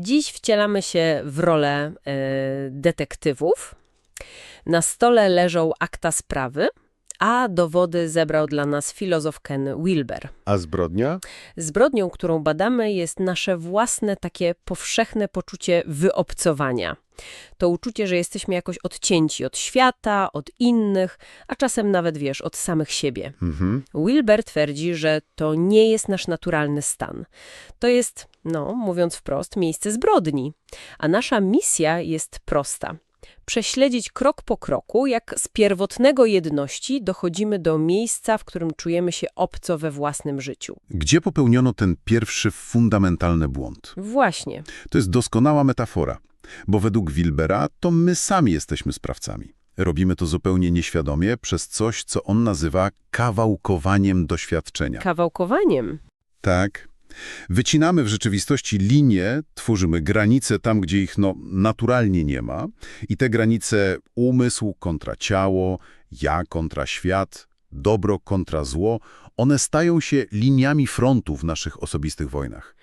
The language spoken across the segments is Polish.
Dziś wcielamy się w rolę e, detektywów. Na stole leżą akta sprawy, a dowody zebrał dla nas filozof Ken Wilber. A zbrodnia? Zbrodnią, którą badamy, jest nasze własne takie powszechne poczucie wyobcowania. To uczucie, że jesteśmy jakoś odcięci od świata, od innych, a czasem nawet, wiesz, od samych siebie. Mhm. Wilber twierdzi, że to nie jest nasz naturalny stan. To jest, no, mówiąc wprost, miejsce zbrodni. A nasza misja jest prosta. Prześledzić krok po kroku, jak z pierwotnego jedności dochodzimy do miejsca, w którym czujemy się obco we własnym życiu. Gdzie popełniono ten pierwszy fundamentalny błąd? Właśnie. To jest doskonała metafora, bo według Wilbera to my sami jesteśmy sprawcami. Robimy to zupełnie nieświadomie przez coś, co on nazywa kawałkowaniem doświadczenia. Kawałkowaniem. Tak. Wycinamy w rzeczywistości linie, tworzymy granice tam, gdzie ich no, naturalnie nie ma i te granice umysł kontra ciało, ja kontra świat, dobro kontra zło, one stają się liniami frontu w naszych osobistych wojnach.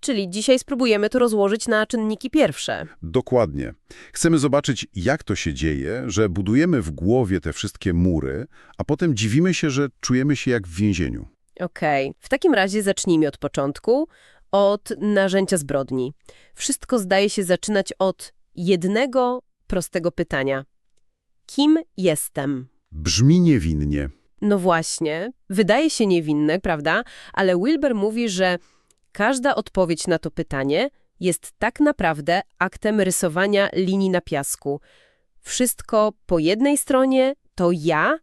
Czyli dzisiaj spróbujemy to rozłożyć na czynniki pierwsze. Dokładnie. Chcemy zobaczyć, jak to się dzieje, że budujemy w głowie te wszystkie mury, a potem dziwimy się, że czujemy się jak w więzieniu. Okej, w takim razie zacznijmy od początku, od narzędzia zbrodni. Wszystko zdaje się zaczynać od jednego prostego pytania. Kim jestem? Brzmi niewinnie. No właśnie, wydaje się niewinne, prawda? Ale Wilber mówi, że każda odpowiedź na to pytanie jest tak naprawdę aktem rysowania linii na piasku. Wszystko po jednej stronie to ja,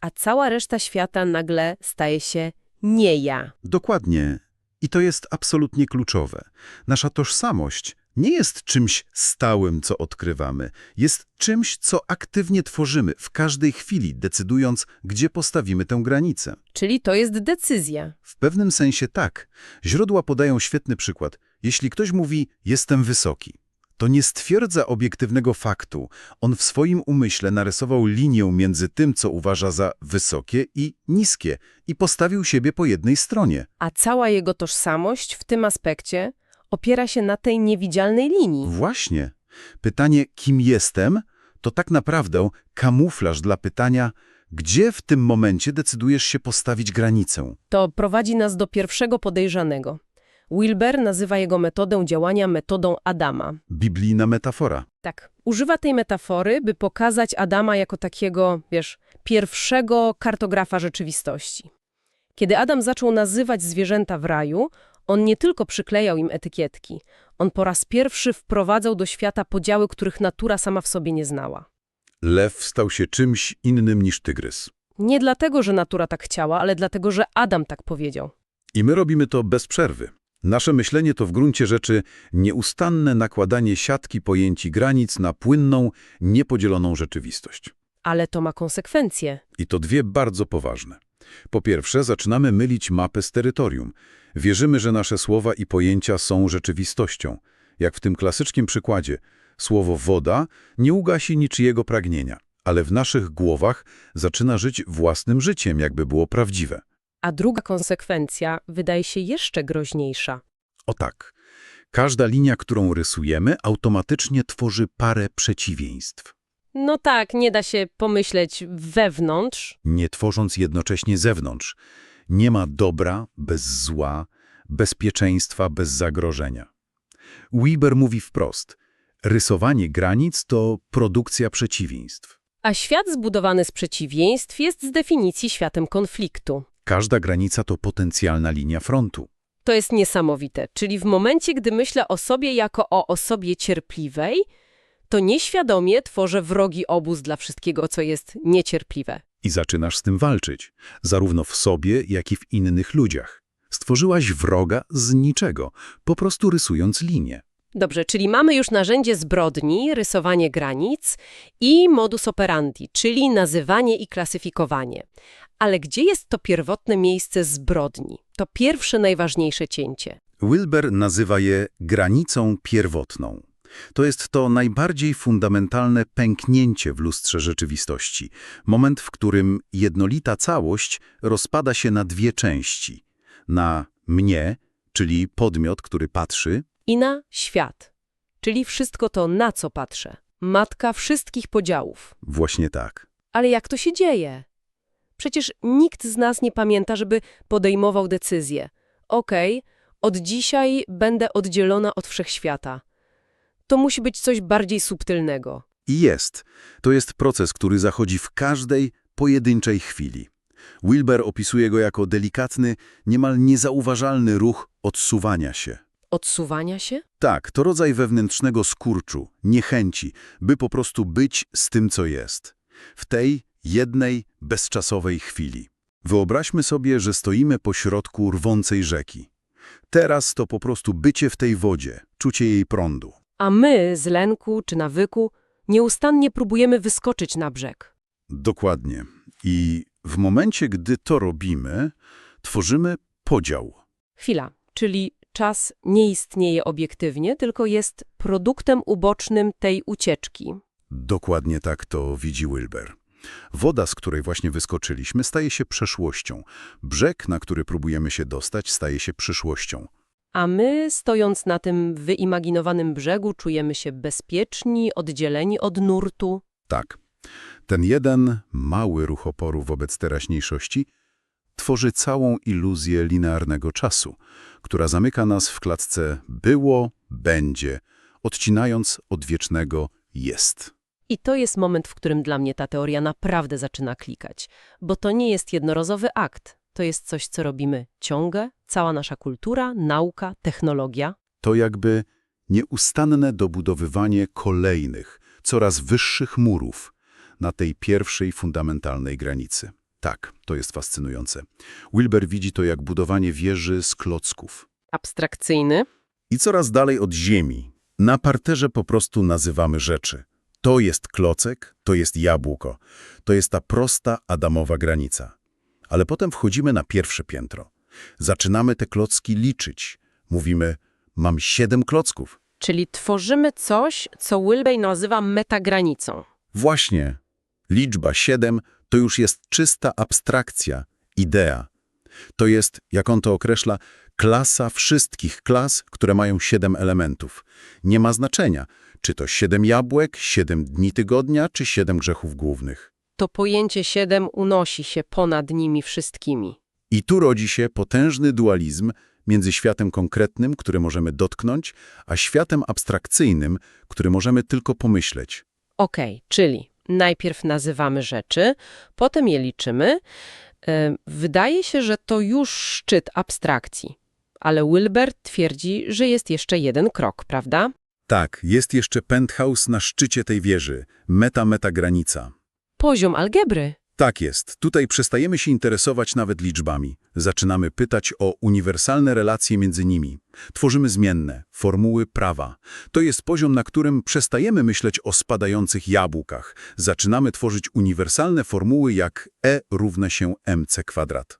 a cała reszta świata nagle staje się nie ja. Dokładnie. I to jest absolutnie kluczowe. Nasza tożsamość nie jest czymś stałym, co odkrywamy. Jest czymś, co aktywnie tworzymy w każdej chwili, decydując, gdzie postawimy tę granicę. Czyli to jest decyzja. W pewnym sensie tak. Źródła podają świetny przykład. Jeśli ktoś mówi, jestem wysoki, to nie stwierdza obiektywnego faktu. On w swoim umyśle narysował linię między tym, co uważa za wysokie i niskie i postawił siebie po jednej stronie. A cała jego tożsamość w tym aspekcie opiera się na tej niewidzialnej linii. Właśnie. Pytanie, kim jestem, to tak naprawdę kamuflaż dla pytania, gdzie w tym momencie decydujesz się postawić granicę. To prowadzi nas do pierwszego podejrzanego. Wilber nazywa jego metodę działania metodą Adama. Biblijna metafora. Tak, używa tej metafory, by pokazać Adama jako takiego, wiesz, pierwszego kartografa rzeczywistości. Kiedy Adam zaczął nazywać zwierzęta w raju, on nie tylko przyklejał im etykietki, on po raz pierwszy wprowadzał do świata podziały, których natura sama w sobie nie znała. Lew stał się czymś innym niż tygrys. Nie dlatego, że natura tak chciała, ale dlatego, że Adam tak powiedział. I my robimy to bez przerwy. Nasze myślenie to w gruncie rzeczy nieustanne nakładanie siatki pojęci granic na płynną, niepodzieloną rzeczywistość. Ale to ma konsekwencje. I to dwie bardzo poważne. Po pierwsze, zaczynamy mylić mapę z terytorium. Wierzymy, że nasze słowa i pojęcia są rzeczywistością. Jak w tym klasycznym przykładzie. Słowo woda nie ugasi niczyjego pragnienia, ale w naszych głowach zaczyna żyć własnym życiem, jakby było prawdziwe. A druga konsekwencja wydaje się jeszcze groźniejsza. O tak. Każda linia, którą rysujemy, automatycznie tworzy parę przeciwieństw, No tak, nie da się pomyśleć wewnątrz. nie tworząc jednocześnie zewnątrz. Nie ma dobra bez zła, bezpieczeństwa bez zagrożenia. Weber mówi wprost, rysowanie granic to produkcja przeciwieństw. A świat zbudowany z przeciwieństw jest z definicji światem konfliktu. Każda granica to potencjalna linia frontu. To jest niesamowite, czyli w momencie, gdy myślę o sobie jako o osobie cierpliwej, to nieświadomie tworzę wrogi obóz dla wszystkiego, co jest niecierpliwe. I zaczynasz z tym walczyć, zarówno w sobie, jak i w innych ludziach. Stworzyłaś wroga z niczego, po prostu rysując linię. Dobrze, czyli mamy już narzędzie zbrodni, rysowanie granic i modus operandi, czyli nazywanie i klasyfikowanie. Ale gdzie jest to pierwotne miejsce zbrodni? To pierwsze, najważniejsze cięcie. Wilber nazywa je granicą pierwotną. To jest to najbardziej fundamentalne pęknięcie w lustrze rzeczywistości. Moment, w którym jednolita całość rozpada się na dwie części. Na mnie, czyli podmiot, który patrzy, i na świat, czyli wszystko to, na co patrzę. Matka wszystkich podziałów. Właśnie tak. Ale jak to się dzieje? Przecież nikt z nas nie pamięta, żeby podejmował decyzję. Okej, od dzisiaj będę oddzielona od wszechświata. To musi być coś bardziej subtelnego. I jest. To jest proces, który zachodzi w każdej pojedynczej chwili. Wilber opisuje go jako delikatny, niemal niezauważalny ruch odsuwania się. Odsuwania się? Tak, to rodzaj wewnętrznego skurczu, niechęci, by po prostu być z tym, co jest. W tej jednej, bezczasowej chwili. Wyobraźmy sobie, że stoimy pośrodku rwącej rzeki. Teraz to po prostu bycie w tej wodzie, czucie jej prądu. A my z lęku czy nawyku nieustannie próbujemy wyskoczyć na brzeg. Dokładnie. I w momencie, gdy to robimy, tworzymy podział. Chwila, czyli czas nie istnieje obiektywnie, tylko jest produktem ubocznym tej ucieczki. Dokładnie tak to widzi Wilber. Woda, z której właśnie wyskoczyliśmy, staje się przeszłością. Brzeg, na który próbujemy się dostać, staje się przyszłością. A my, stojąc na tym wyimaginowanym brzegu, czujemy się bezpieczni, oddzieleni od nurtu. Tak. Ten jeden mały ruch oporu wobec teraźniejszości tworzy całą iluzję linearnego czasu, która zamyka nas w klatce było, będzie, odcinając od wiecznego jest. I to jest moment, w którym dla mnie ta teoria naprawdę zaczyna klikać, bo to nie jest jednorazowy akt. To jest coś, co robimy ciągle, cała nasza kultura, nauka, technologia. To jakby nieustanne dobudowywanie kolejnych, coraz wyższych murów na tej pierwszej fundamentalnej granicy. Tak, to jest fascynujące. Wilber widzi to jak budowanie wieży z klocków. Abstrakcyjny, I coraz dalej od ziemi. Na parterze po prostu nazywamy rzeczy. To jest klocek, to jest jabłko. To jest ta prosta adamowa granica. Ale potem wchodzimy na pierwsze piętro. Zaczynamy te klocki liczyć. Mówimy, mam siedem klocków. czyli tworzymy coś, co Wilbey nazywa metagranicą. Właśnie. Liczba 7 to już jest czysta abstrakcja, idea. To jest, jak on to określa, klasa wszystkich klas, które mają 7 elementów. Nie ma znaczenia, czy to 7 jabłek, 7 dni tygodnia, czy 7 grzechów głównych. To pojęcie siedem unosi się ponad nimi wszystkimi. I tu rodzi się potężny dualizm między światem konkretnym, który możemy dotknąć, a światem abstrakcyjnym, który możemy tylko pomyśleć. Okej, czyli najpierw nazywamy rzeczy, potem je liczymy. Wydaje się, że to już szczyt abstrakcji. Ale Wilber twierdzi, że jest jeszcze jeden krok, prawda? Tak, jest jeszcze penthouse na szczycie tej wieży, meta-meta-granica. Poziom algebry. Tak jest. Tutaj przestajemy się interesować nawet liczbami. Zaczynamy pytać o uniwersalne relacje między nimi. Tworzymy zmienne, formuły prawa. To jest poziom, na którym przestajemy myśleć o spadających jabłkach. Zaczynamy tworzyć uniwersalne formuły jak E równa się mc kwadrat.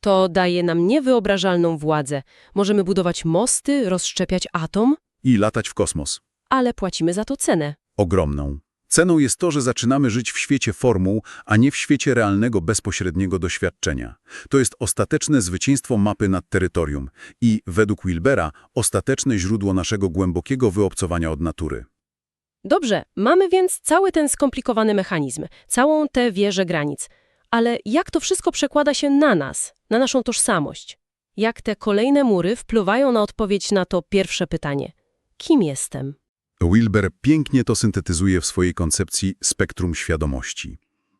To daje nam niewyobrażalną władzę. Możemy budować mosty, rozszczepiać atom, I latać w kosmos. ale płacimy za to cenę. Ogromną. Ceną jest to, że zaczynamy żyć w świecie formuł, a nie w świecie realnego, bezpośredniego doświadczenia. To jest ostateczne zwycięstwo mapy nad terytorium i, według Wilbera, ostateczne źródło naszego głębokiego wyobcowania od natury. Dobrze, mamy więc cały ten skomplikowany mechanizm, całą tę wieżę granic. Ale jak to wszystko przekłada się na nas, na naszą tożsamość? Jak te kolejne mury wpływają na odpowiedź na to pierwsze pytanie? Kim jestem? Wilber pięknie to syntetyzuje w swojej koncepcji spektrum świadomości.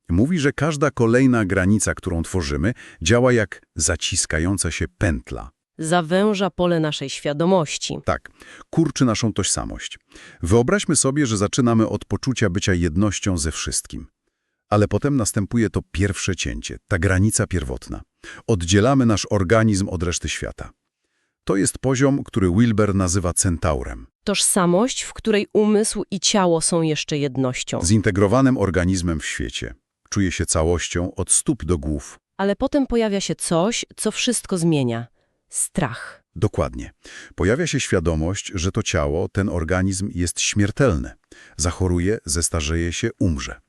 Mówi, że każda kolejna granica, którą tworzymy, działa jak zaciskająca się pętla. Zawęża pole naszej świadomości. Tak, kurczy naszą tożsamość. Wyobraźmy sobie, że zaczynamy od poczucia bycia jednością ze wszystkim. Ale potem następuje to pierwsze cięcie, ta granica pierwotna. Oddzielamy nasz organizm od reszty świata. To jest poziom, który Wilber nazywa centaurem, Tożsamość, w której umysł i ciało są jeszcze jednością. zintegrowanym organizmem w świecie. Czuje się całością od stóp do głów. Ale potem pojawia się coś, co wszystko zmienia. Strach. Dokładnie. Pojawia się świadomość, że to ciało, ten organizm jest śmiertelne. Zachoruje, zestarzeje się, umrze.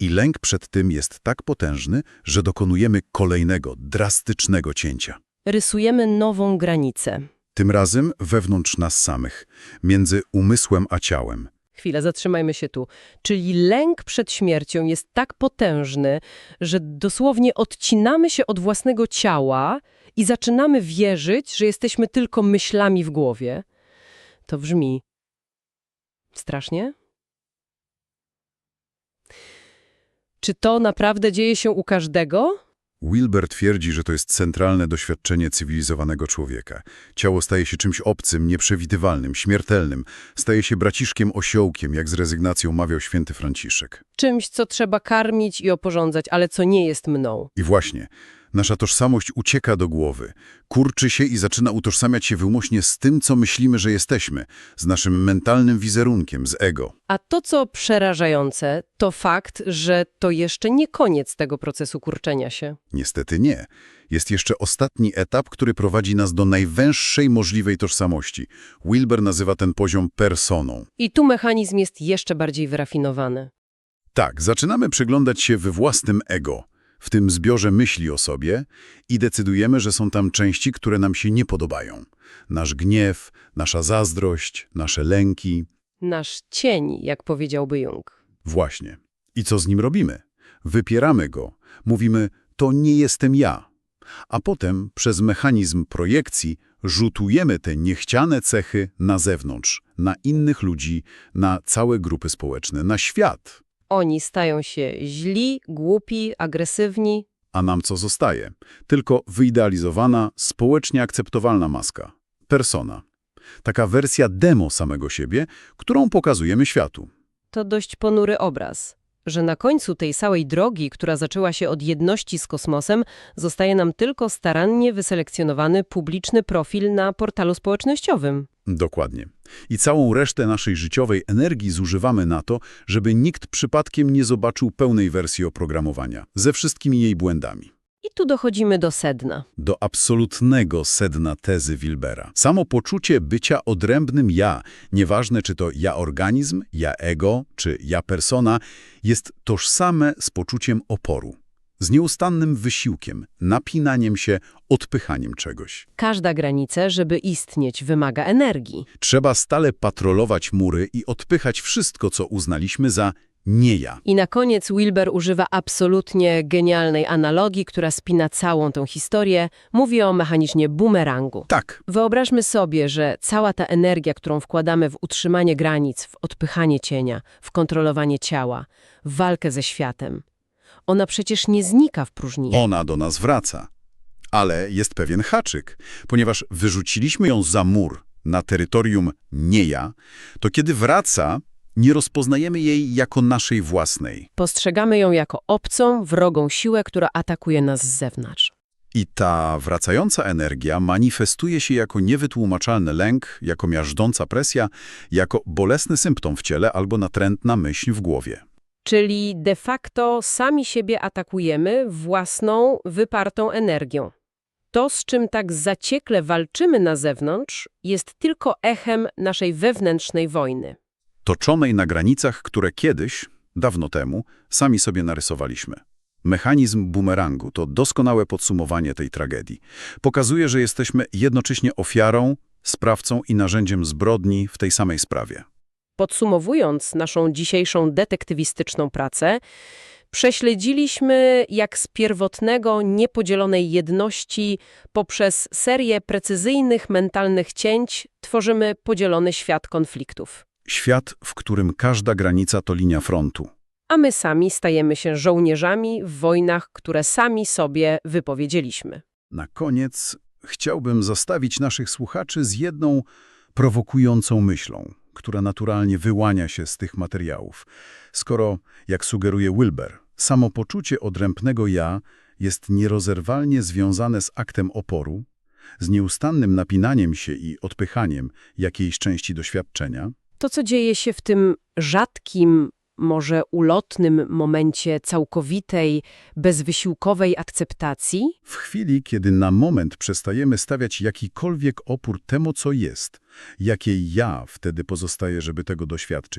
I lęk przed tym jest tak potężny, że dokonujemy kolejnego, drastycznego cięcia. Rysujemy nową granicę. Tym razem wewnątrz nas samych, między umysłem a ciałem. Chwilę, zatrzymajmy się tu. Czyli lęk przed śmiercią jest tak potężny, że dosłownie odcinamy się od własnego ciała i zaczynamy wierzyć, że jesteśmy tylko myślami w głowie. To brzmi strasznie. Czy to naprawdę dzieje się u każdego? Wilber twierdzi, że to jest centralne doświadczenie cywilizowanego człowieka. Ciało staje się czymś obcym, nieprzewidywalnym, śmiertelnym. Staje się braciszkiem osiołkiem, jak z rezygnacją mawiał święty Franciszek. Czymś, co trzeba karmić i oporządzać, ale co nie jest mną. I właśnie, nasza tożsamość ucieka do głowy, kurczy się i zaczyna utożsamiać się wyłącznie z tym, co myślimy, że jesteśmy, z naszym mentalnym wizerunkiem, z ego. A to, co przerażające, to fakt, że to jeszcze nie koniec tego procesu kurczenia się. Niestety nie. Jest jeszcze ostatni etap, który prowadzi nas do najwęższej możliwej tożsamości. Wilber nazywa ten poziom personą. I tu mechanizm jest jeszcze bardziej wyrafinowany. Tak, zaczynamy przyglądać się we własnym ego, w tym zbiorze myśli o sobie i decydujemy, że są tam części, które nam się nie podobają. Nasz gniew, nasza zazdrość, nasze lęki. Nasz cień, jak powiedziałby Jung. Właśnie. I co z nim robimy? Wypieramy go. Mówimy, to nie jestem ja. A potem przez mechanizm projekcji rzutujemy te niechciane cechy na zewnątrz, na innych ludzi, na całe grupy społeczne, na świat. Oni stają się źli, głupi, agresywni. A nam co zostaje? Tylko wyidealizowana, społecznie akceptowalna maska. Persona. Taka wersja demo samego siebie, którą pokazujemy światu. To dość ponury obraz, że na końcu tej całej drogi, która zaczęła się od jedności z kosmosem, zostaje nam tylko starannie wyselekcjonowany publiczny profil na portalu społecznościowym. Dokładnie. I całą resztę naszej życiowej energii zużywamy na to, żeby nikt przypadkiem nie zobaczył pełnej wersji oprogramowania, ze wszystkimi jej błędami. I tu dochodzimy do sedna. Do absolutnego sedna tezy Wilbera. Samo poczucie bycia odrębnym ja, nieważne czy to ja organizm, ja ego, czy ja persona, jest tożsame z poczuciem oporu. Z nieustannym wysiłkiem, napinaniem się, odpychaniem czegoś. Każda granica, żeby istnieć, wymaga energii. Trzeba stale patrolować mury i odpychać wszystko, co uznaliśmy za nie ja. I na koniec Wilber używa absolutnie genialnej analogii, która spina całą tą historię. Mówi o mechanizmie bumerangu. Tak, Wyobraźmy sobie, że cała ta energia, którą wkładamy w utrzymanie granic, w odpychanie cienia, w kontrolowanie ciała, w walkę ze światem, ona przecież nie znika w próżni. ona do nas wraca. Ale jest pewien haczyk. Ponieważ wyrzuciliśmy ją za mur na terytorium nie ja, to kiedy wraca, nie rozpoznajemy jej jako naszej własnej. Postrzegamy ją jako obcą, wrogą siłę, która atakuje nas z zewnątrz. I ta wracająca energia manifestuje się jako niewytłumaczalny lęk, jako miażdżąca presja, jako bolesny symptom w ciele albo natrętna myśl w głowie. Czyli de facto sami siebie atakujemy własną, wypartą energią. To, z czym tak zaciekle walczymy na zewnątrz, jest tylko echem naszej wewnętrznej wojny. toczonej na granicach, które kiedyś, dawno temu, sami sobie narysowaliśmy. Mechanizm bumerangu to doskonałe podsumowanie tej tragedii. Pokazuje, że jesteśmy jednocześnie ofiarą, sprawcą i narzędziem zbrodni w tej samej sprawie. Podsumowując naszą dzisiejszą detektywistyczną pracę, prześledziliśmy jak z pierwotnego, niepodzielonej jedności poprzez serię precyzyjnych mentalnych cięć tworzymy podzielony świat konfliktów. Świat, w którym każda granica to linia frontu. A my sami stajemy się żołnierzami w wojnach, które sami sobie wypowiedzieliśmy. Na koniec chciałbym zostawić naszych słuchaczy z jedną prowokującą myślą, która naturalnie wyłania się z tych materiałów. Skoro, jak sugeruje Wilber, samopoczucie odrębnego ja jest nierozerwalnie związane z aktem oporu, z nieustannym napinaniem się i odpychaniem jakiejś części doświadczenia, To, co dzieje się w tym rzadkim, może ulotnym momencie całkowitej, bezwysiłkowej akceptacji, w chwili, kiedy na moment przestajemy stawiać jakikolwiek opór temu, co jest, jakie ja wtedy pozostaje, żeby tego doświadczyć.